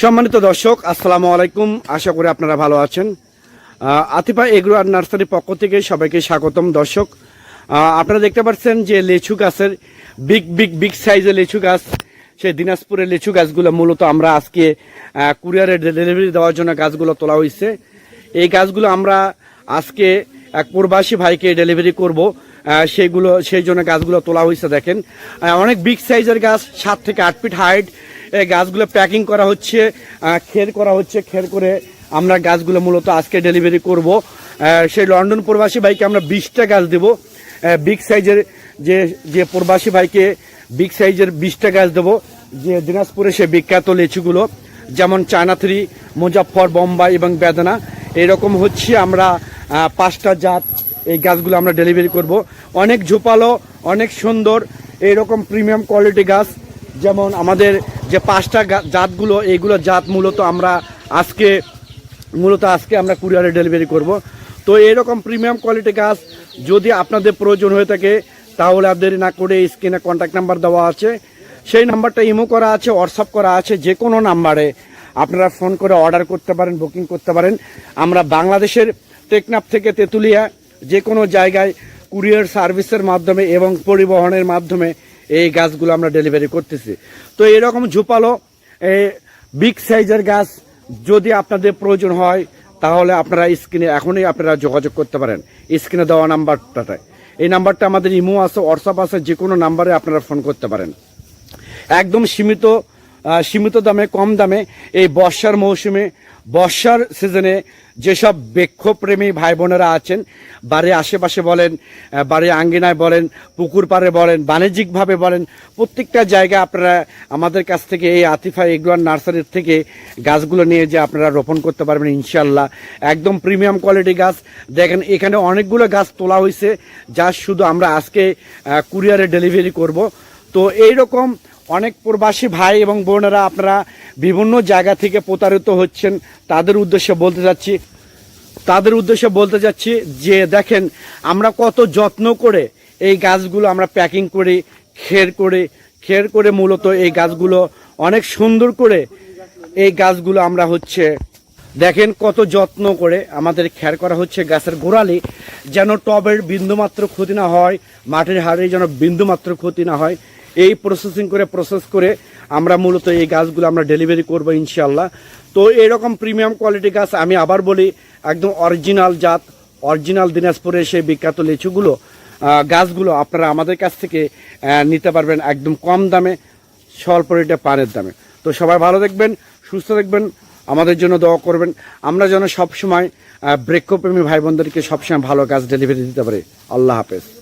সম্মানিত দর্শক আসসালামু আলাইকুম। আশা করি আপনারা ভালো আছেন। আতিফা এগ্রো আর নার্সারির পক্ষ থেকে সবাইকে স্বাগতম দর্শক। আপনারা দেখতে পাচ্ছেন যে লেচু গাছের বিগ বিগ বিগ সাইজের লেচু গাছ সেই দিনাজপুরের লিচু গাছগুলো মূলত আমরা আজকে আহ, কুরিয়ারে ডেলিভারি দেওয়ার জন্য গাছগুলো তোলা হয়েছে এই গাছগুলো আমরা আজকে এক প্রবাসী ভাইকে ডেলিভারি করব। সেইগুলো সেই জন্য গাছগুলো তোলা হয়েছে দেখেন। অনেক বিগ সাইজের গাছ সাত থেকে আট ফিট হাইট গাছগুলো প্যাকিং করা হচ্ছে খের করা হচ্ছে, খের করে আমরা গাছগুলো মূলত আজকে ডেলিভারি করব। সেই লন্ডন প্রবাসী ভাইকে আমরা বিশটা গাছ দেবো। বিগ সাইজের যে যে প্রবাসী ভাইকে বিগ সাইজের বিশটা গাছ দেবো। যে দিনাজপুরে সে বিখ্যাত লিচুগুলো, যেমন চায়না থ্রি মুজাফর বোম্বাই এবং বেদনা। এরকম হচ্ছে আমরা পাঁচটা জাত এই গাছগুলো আমরা ডেলিভারি করব। অনেক ঝোপালো, অনেক সুন্দর এইরকম প্রিমিয়াম কোয়ালিটি গাছ। যেমন আমাদের যে পাঁচটা জাতগুলো, এইগুলো জাত মূলত আমরা আজকে, মূলত আজকে আমরা কুরিয়ারে ডেলিভারি করব। তো এরকম প্রিমিয়াম কোয়ালিটি গাছ যদি আপনাদের প্রয়োজন হয়ে থাকে, তাহলে আপনাদের না করে স্ক্রিনে কন্ট্যাক্ট নাম্বার দেওয়া আছে। সেই নাম্বারটা ইমো করা আছে হোয়াটসঅ্যাপ করা আছে, যে কোনো নাম্বারে আপনারা ফোন করে অর্ডার করতে পারেন বুকিং করতে পারেন। আমরা বাংলাদেশের টেকনাফ থেকে তেঁতুলিয়া যে কোনো জায়গায় কুরিয়ার সার্ভিসের মাধ্যমে এবং পরিবহনের মাধ্যমে এই গাছগুলো আমরা ডেলিভারি করতেছি। তো এরকম ঝুপালো বিগ সাইজের গাছ যদি আপনাদের প্রয়োজন হয়, তাহলে আপনারা স্ক্রিনে এখনই আপনারা যোগাযোগ করতে পারেন। স্ক্রিনে দেওয়া নাম্বারটাতে। এই নাম্বারটা আমাদের ইমো আছে হোয়াটসঅ্যাপ আছে যে কোনো নাম্বারে আপনারা ফোন করতে পারেন। একদম সীমিত সীমিত দামে, কম দামে এই বর্ষার মৌসুমে, বর্ষার সিজনে যেসব বৃক্ষপ্রেমী ভাই বোনেরা আছেন, বাড়ির আশেপাশে বলেন বাড়ির আঙ্গিনায় বলেন, পুকুর পাড়ে বলেন, বাণিজ্যিকভাবে বলেন, প্রত্যেকটা জায়গায় আপনারা আমাদের কাছ থেকে এই আতিফা এগুয়ান নার্সারির থেকে গাছগুলো নিয়ে যে আপনারা রোপণ করতে পারবেন, ইনশাল্লাহ। একদম প্রিমিয়াম কোয়ালিটি গাছ। দেখেন, এখানে অনেকগুলো গাছ তোলা হয়েছে যা শুধু আমরা আজকে কুরিয়ারে ডেলিভারি করব। তো এইরকম অনেক প্রবাসী ভাই এবং বোনেরা আপনারা বিভিন্ন জায়গা থেকে প্রতারিত হচ্ছেন, তাদের উদ্দেশ্যে বলতে যাচ্ছি তাদের উদ্দেশ্যে বলতে যাচ্ছি যে দেখেন, আমরা কত যত্ন করে এই গাছগুলো আমরা প্যাকিং করি, খের করে খের করে মূলত এই গাছগুলো অনেক সুন্দর করে এই গাছগুলো আমরা হচ্ছে, দেখেন কত যত্ন করে আমাদের খেয়ার করা হচ্ছে গাছের গোড়ালি, যেন টবের বিন্দুমাত্র ক্ষতি না হয়, মাটির হাড়ে যেন বিন্দুমাত্র ক্ষতি না হয় এই প্রসেসিং করে প্রসেস করে আমরা মূলত এই গাছগুলো আমরা ডেলিভারি করব ইনশাল্লাহ তো এরকম প্রিমিয়াম কোয়ালিটি গাছ আমি আবার বলি একদম অরিজিনাল জাত অরিজিনাল দিনাজপুরের সেই বিখ্যাত লিচুগুলো গাছগুলো আপনারা আমাদের কাছ থেকে নিতে পারবেন একদম কম দামে স্বল্প রেটে পানের দামে। তো সবাই ভালো দেখবেন সুস্থ দেখবেন আমাদের জন্য দোয়া করবেন। আমরা যেন সবসময় আহ, বৃক্ষপ্রেমী ভাই বোনদেরকে সবসময় ভালো গাছ ডেলিভারি দিতে পারি। আল্লাহ হাফেজ।